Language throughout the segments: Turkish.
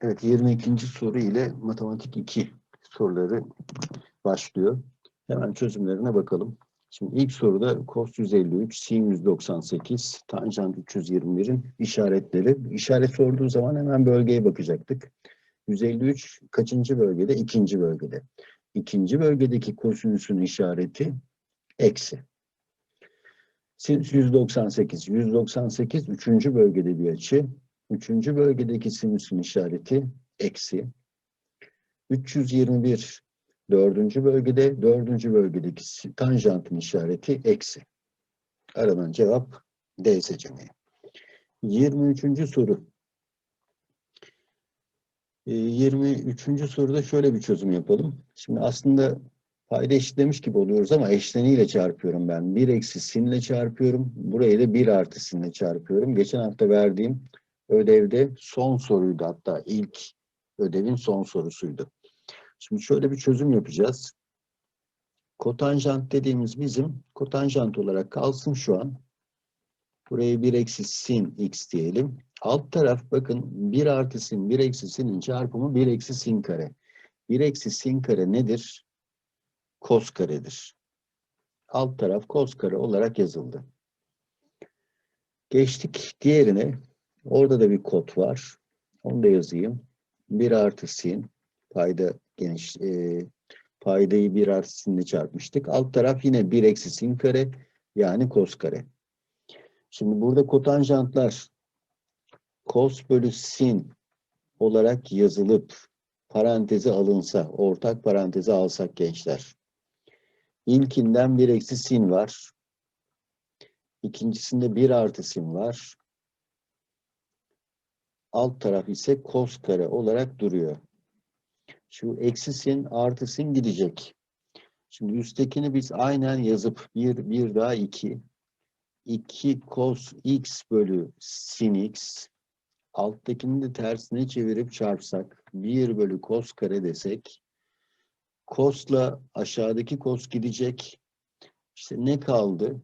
Evet 22. soru ile matematik 2 soruları başlıyor. Hemen çözümlerine bakalım. Şimdi ilk soruda cos 153, sin 198, tanjant 321'in işaretleri. İşaret sorduğu zaman hemen bölgeye bakacaktık. 153 kaçıncı bölgede? İkinci bölgede. İkinci bölgedeki kosinüsün işareti eksi. Sinüs 198. 198 üçüncü bölgede bir açı. Üçüncü bölgedeki sinüsün işareti eksi. 321 dördüncü bölgede, dördüncü bölgedeki tanjantın işareti eksi. Aranan cevap D seçeneği. 23. soru. Ee, 23. soruda şöyle bir çözüm yapalım. Şimdi aslında payda eşitlemiş gibi oluyoruz ama eşleniyle çarpıyorum ben. 1 eksi sinle çarpıyorum. Burayı da 1 artı sinle çarpıyorum. Geçen hafta verdiğim ödevde son soruydu hatta ilk ödevin son sorusuydu. Şimdi şöyle bir çözüm yapacağız. Kotanjant dediğimiz bizim kotanjant olarak kalsın şu an. Buraya 1 eksi sin x diyelim. Alt taraf bakın 1 artı sin 1 eksi sinin çarpımı 1 eksi sin kare. 1 eksi sin kare nedir? Kos karedir. Alt taraf kos kare olarak yazıldı. Geçtik diğerine. Orada da bir kod var. Onu da yazayım. 1 artı sin payda geniş e, paydayı 1 artı sinle çarpmıştık. Alt taraf yine 1 eksi sin kare yani kos kare. Şimdi burada kotanjantlar kos bölü sin olarak yazılıp paranteze alınsa, ortak paranteze alsak gençler. İlkinden 1 eksi sin var. İkincisinde 1 artı sin var. Alt taraf ise kos kare olarak duruyor. Şu eksi sin artı sin gidecek. Şimdi üsttekini biz aynen yazıp 1, 1 daha 2. 2 cos x bölü sin x. Alttakini de tersine çevirip çarpsak. 1 bölü cos kare desek. Cos'la aşağıdaki cos gidecek. İşte ne kaldı?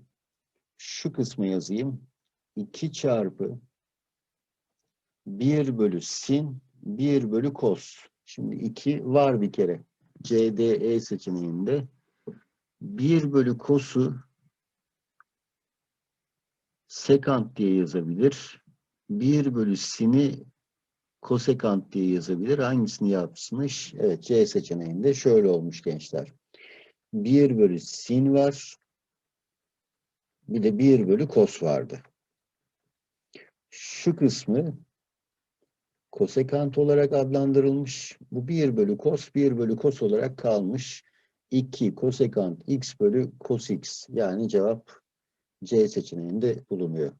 Şu kısmı yazayım. 2 çarpı 1 bölü sin 1 bölü cos. Şimdi 2 var bir kere. CDE seçeneğinde 1 bölü cos'u sekant diye yazabilir. 1 bölü sin'i kosekant diye yazabilir. Hangisini yapmış? Evet C seçeneğinde şöyle olmuş gençler. 1 bölü sin var. Bir de 1 bölü kos vardı. Şu kısmı kosekant olarak adlandırılmış. Bu 1 bölü kos, 1 bölü kos olarak kalmış. 2 kosekant x bölü kos x. Yani cevap C seçeneğinde bulunuyor.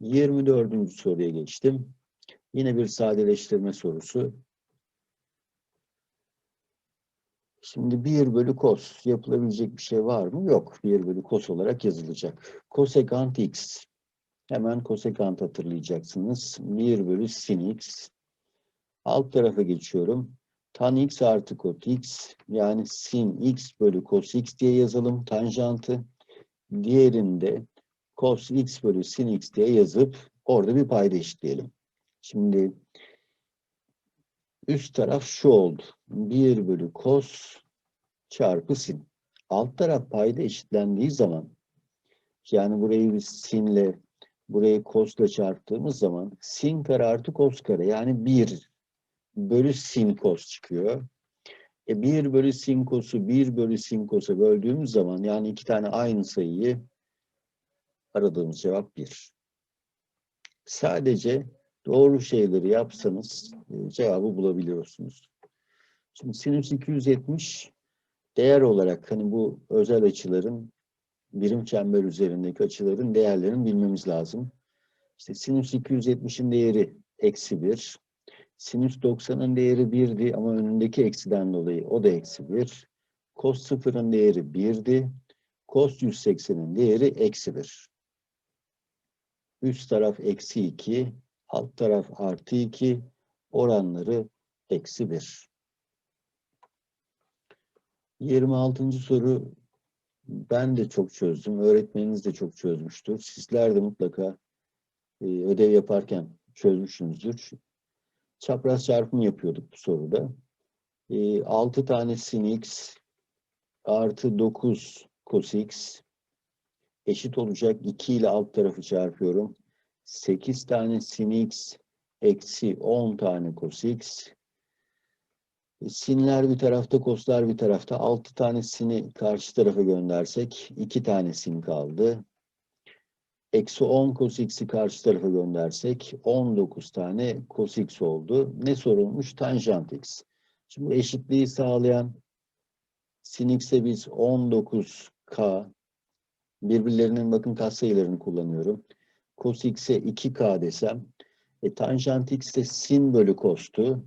24. soruya geçtim. Yine bir sadeleştirme sorusu. Şimdi 1 bölü kos yapılabilecek bir şey var mı? Yok. 1 bölü kos olarak yazılacak. Kosekant x. Hemen kosekant hatırlayacaksınız. 1 bölü sin x. Alt tarafa geçiyorum. Tan x artı kot x yani sin x bölü cos x diye yazalım tanjantı. Diğerinde cos x bölü sin x diye yazıp orada bir payda eşitleyelim. Şimdi üst taraf şu oldu. 1 bölü cos çarpı sin. Alt taraf payda eşitlendiği zaman yani burayı biz sinle burayı cos'la çarptığımız zaman sin kare artı cos kare yani 1 bölü sin cos çıkıyor. E 1 bölü sin cos'u 1 bölü sin cos'a böldüğümüz zaman yani iki tane aynı sayıyı aradığımız cevap 1. Sadece doğru şeyleri yapsanız e, cevabı bulabiliyorsunuz. Şimdi sinüs 270 değer olarak hani bu özel açıların birim çember üzerindeki açıların değerlerini bilmemiz lazım. İşte sinüs 270'in değeri eksi 1. Sinüs 90'ın değeri 1'di ama önündeki eksiden dolayı o da eksi 1. Cos 0'ın değeri 1'di. Cos 180'in değeri eksi 1. Üst taraf eksi 2, alt taraf artı 2, oranları eksi 1. 26. soru ben de çok çözdüm. Öğretmeniniz de çok çözmüştür. Sizler de mutlaka e, ödev yaparken çözmüşsünüzdür. çapraz çarpım yapıyorduk bu soruda. E, 6 tane sin x artı 9 cos x eşit olacak. 2 ile alt tarafı çarpıyorum. 8 tane sin x eksi 10 tane cos x. Sinler bir tarafta, koslar bir tarafta. 6 tanesini karşı tarafa göndersek 2 tane sin kaldı. Eksi 10 cos x'i karşı tarafa göndersek 19 tane cos x oldu. Ne sorulmuş? Tanjant x. Şimdi bu eşitliği sağlayan sin x'e biz 19k birbirlerinin bakın katsayılarını kullanıyorum. Cos x'e 2k desem e, tanjant x de sin bölü cos'tu.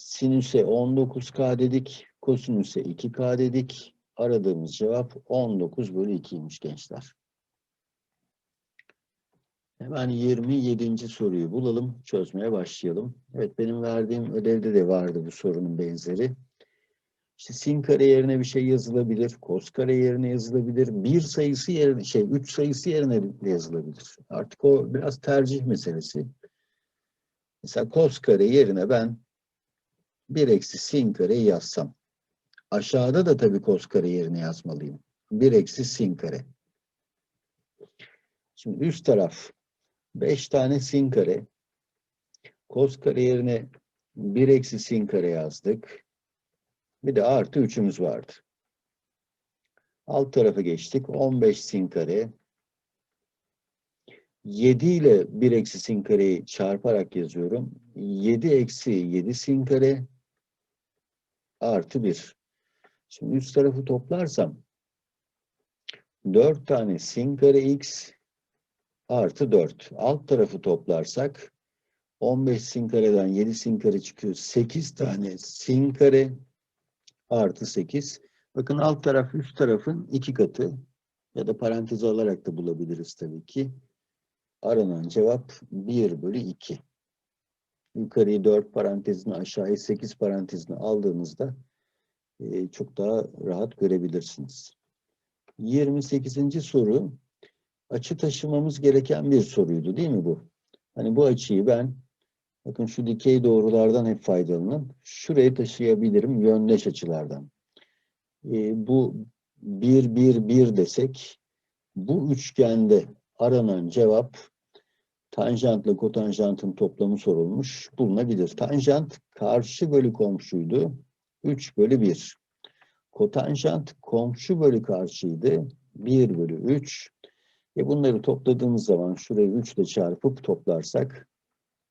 Sinüse 19k dedik. Kosinüse 2k dedik. Aradığımız cevap 19 bölü 2'ymiş gençler. Hemen 27. soruyu bulalım. Çözmeye başlayalım. Evet benim verdiğim ödevde de vardı bu sorunun benzeri. İşte sin kare yerine bir şey yazılabilir. Kos kare yerine yazılabilir. Bir sayısı yerine, şey üç sayısı yerine yazılabilir. Artık o biraz tercih meselesi. Mesela kos kare yerine ben 1 eksi sin kareyi yazsam. Aşağıda da tabii kos kare yerine yazmalıyım. 1 eksi sin kare. Şimdi üst taraf 5 tane sin kare. Kos kare yerine 1 eksi sin kare yazdık. Bir de artı 3'ümüz vardı. Alt tarafa geçtik. 15 sin kare. 7 ile 1 eksi sin kareyi çarparak yazıyorum. 7 eksi 7 sin kare artı 1. Şimdi üst tarafı toplarsam 4 tane sin kare x artı 4. Alt tarafı toplarsak 15 sin kareden 7 sin kare çıkıyor. 8 tane sin kare artı 8. Bakın alt taraf üst tarafın iki katı ya da parantez alarak da bulabiliriz tabii ki. Aranan cevap 1 bölü 2. Yukarıyı 4 parantezini aşağıya 8 parantezini aldığınızda e, çok daha rahat görebilirsiniz. 28. soru açı taşımamız gereken bir soruydu değil mi bu? Hani bu açıyı ben bakın şu dikey doğrulardan hep faydalanın. Şuraya taşıyabilirim yöndeş açılardan. E, bu 1 1 1 desek bu üçgende aranan cevap tanjantla kotanjantın toplamı sorulmuş bulunabilir. Tanjant karşı bölü komşuydu. 3 bölü 1. Kotanjant komşu bölü karşıydı. 1 bölü 3. E bunları topladığımız zaman şurayı 3 ile çarpıp toplarsak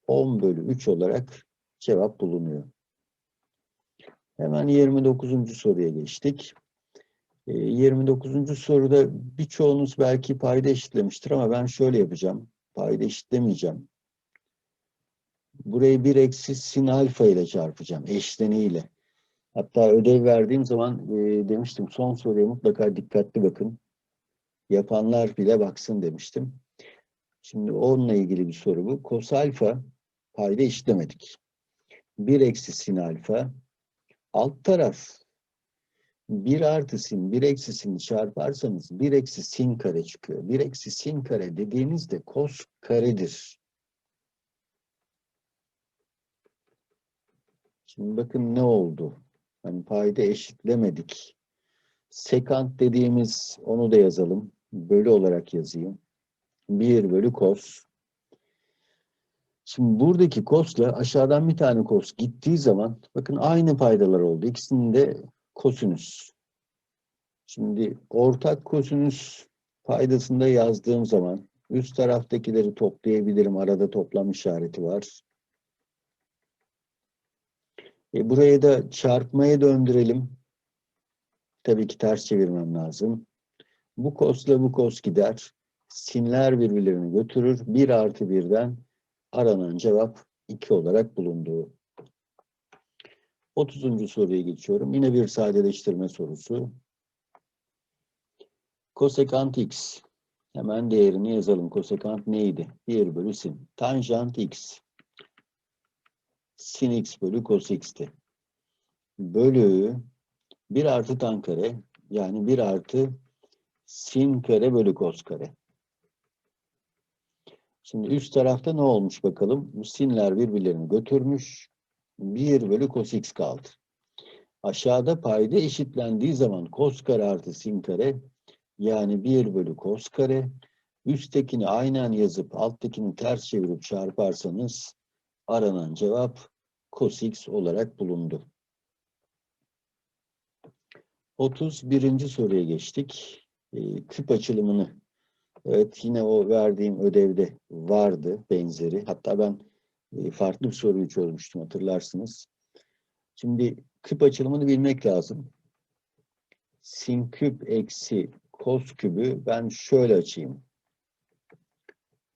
10 bölü 3 olarak cevap bulunuyor. Hemen 29. soruya geçtik. 29. soruda birçoğunuz belki payda eşitlemiştir ama ben şöyle yapacağım. Payda eşitlemeyeceğim. Burayı bir eksi sin alfa ile çarpacağım. Eşleniğiyle. Hatta ödev verdiğim zaman e, demiştim son soruya mutlaka dikkatli bakın. Yapanlar bile baksın demiştim. Şimdi onunla ilgili bir soru bu. Kos alfa payda eşitlemedik. 1 eksi sin alfa alt taraf 1 artı sin, 1 eksi sin çarparsanız 1 eksi sin kare çıkıyor. 1 eksi sin kare dediğinizde kos karedir. Şimdi bakın ne oldu? Hani payda eşitlemedik. Sekant dediğimiz onu da yazalım. Bölü olarak yazayım. 1 bölü kos. Şimdi buradaki kosla aşağıdan bir tane kos gittiği zaman bakın aynı paydalar oldu. İkisinin de kosinüs. Şimdi ortak kosinüs paydasında yazdığım zaman üst taraftakileri toplayabilirim. Arada toplam işareti var. E buraya da çarpmaya döndürelim. Tabii ki ters çevirmem lazım. Bu kosla bu kos gider. Sinler birbirlerini götürür. 1 artı 1'den aranan cevap 2 olarak bulunduğu. 30. soruya geçiyorum. Yine bir sadeleştirme sorusu. Kosekant x. Hemen değerini yazalım. Kosekant neydi? 1 bölü sin. Tanjant x. Sin x bölü cos x'ti. Bölü 1 artı tan kare yani 1 artı sin kare bölü cos kare. Şimdi üst tarafta ne olmuş bakalım? Sinler birbirlerini götürmüş. 1 bölü cos x kaldı. Aşağıda payda eşitlendiği zaman cos kare artı sin kare yani 1 bölü cos kare. Üsttekini aynen yazıp alttakini ters çevirip çarparsanız aranan cevap cos x olarak bulundu. 31. soruya geçtik. Ee, küp açılımını. Evet yine o verdiğim ödevde vardı benzeri. Hatta ben farklı bir soruyu çözmüştüm hatırlarsınız. Şimdi küp açılımını bilmek lazım. Sin küp eksi kos kübü ben şöyle açayım.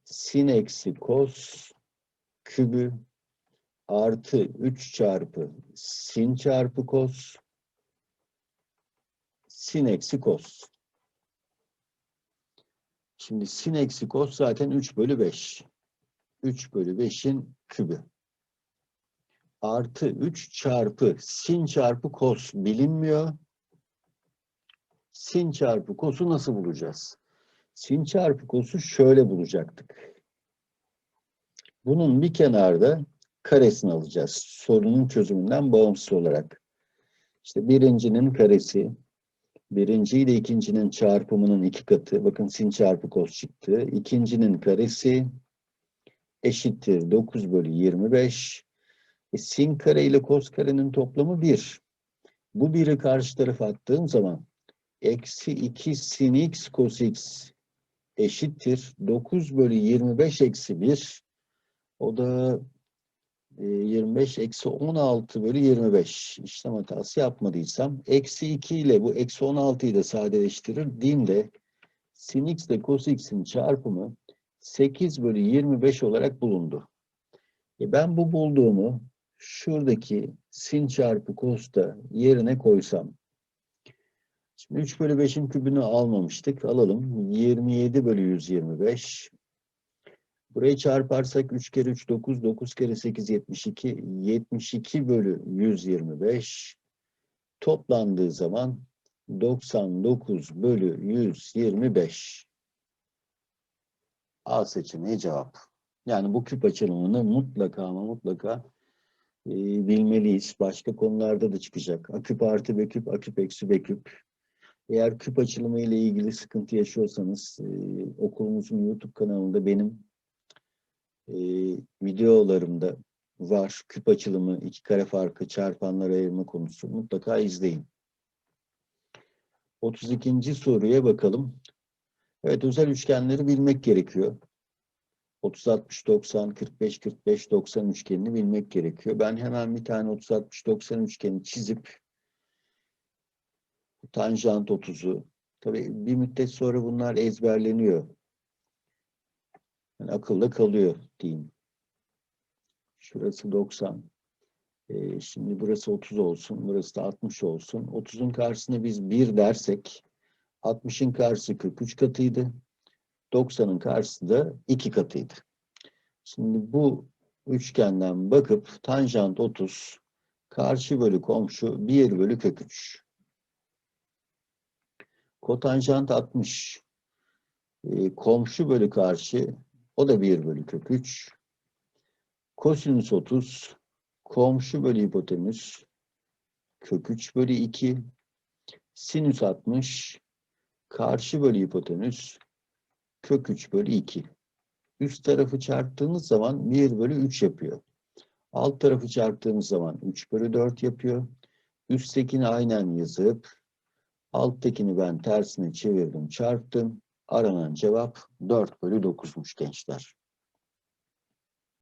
Sin eksi kos kübü artı 3 çarpı sin çarpı kos sin eksi kos. Şimdi sin eksi kos zaten 3 bölü 5. 3 bölü 5'in kübü. Artı 3 çarpı sin çarpı kos bilinmiyor. Sin çarpı kosu nasıl bulacağız? Sin çarpı kosu şöyle bulacaktık. Bunun bir kenarda karesini alacağız. Sorunun çözümünden bağımsız olarak. İşte birincinin karesi, birinci ile ikincinin çarpımının iki katı. Bakın sin çarpı kos çıktı. İkincinin karesi eşittir 9 bölü 25. E, sin kare ile kos karenin toplamı 1. Bu 1'i karşı tarafa attığım zaman eksi 2 sin x cos x eşittir 9 bölü 25 eksi 1 o da e, 25 eksi 16 bölü 25 işlem hatası yapmadıysam eksi 2 ile bu eksi 16'yı da sadeleştirir diyeyim sin x ile cos x'in çarpımı 8 bölü 25 olarak bulundu. E ben bu bulduğumu şuradaki sin çarpı cos'ta yerine koysam Şimdi 3 bölü 5'in kübünü almamıştık. Alalım. 27 bölü 125. Burayı çarparsak 3 kere 3 9, 9 kere 8 72, 72 bölü 125 toplandığı zaman 99 bölü 125. A seçeneği cevap. Yani bu küp açılımını mutlaka ama mutlaka e, bilmeliyiz. Başka konularda da çıkacak. A küp artı B küp, küp eksi B küp. Eğer küp açılımı ile ilgili sıkıntı yaşıyorsanız e, okulumuzun YouTube kanalında benim e, videolarımda var. Küp açılımı, iki kare farkı, çarpanlara ayırma konusu. Mutlaka izleyin. 32. soruya bakalım. Evet, özel üçgenleri bilmek gerekiyor. 30 60 90 45 45 90 üçgenini bilmek gerekiyor. Ben hemen bir tane 30 60 90 üçgeni çizip tanjant 30'u. Tabii bir müddet sonra bunlar ezberleniyor. Yani akılda kalıyor diyeyim. Şurası 90. Ee, şimdi burası 30 olsun. Burası da 60 olsun. 30'un karşısına biz 1 dersek 60'ın karşısı 43 katıydı. 90'ın karşısı da 2 katıydı. Şimdi bu üçgenden bakıp tanjant 30 karşı bölü komşu 1 bölü kök 3. Kotanjant 60. E, komşu bölü karşı o da 1 bölü kök 3. Kosinüs 30. Komşu bölü hipotenüs kök 3 bölü 2. Sinüs 60. Karşı bölü hipotenüs kök 3 bölü 2. Üst tarafı çarptığınız zaman 1 bölü 3 yapıyor. Alt tarafı çarptığımız zaman 3 bölü 4 yapıyor. Üsttekini aynen yazıp Alttakini ben tersine çevirdim, çarptım. Aranan cevap 4 bölü 9'muş gençler.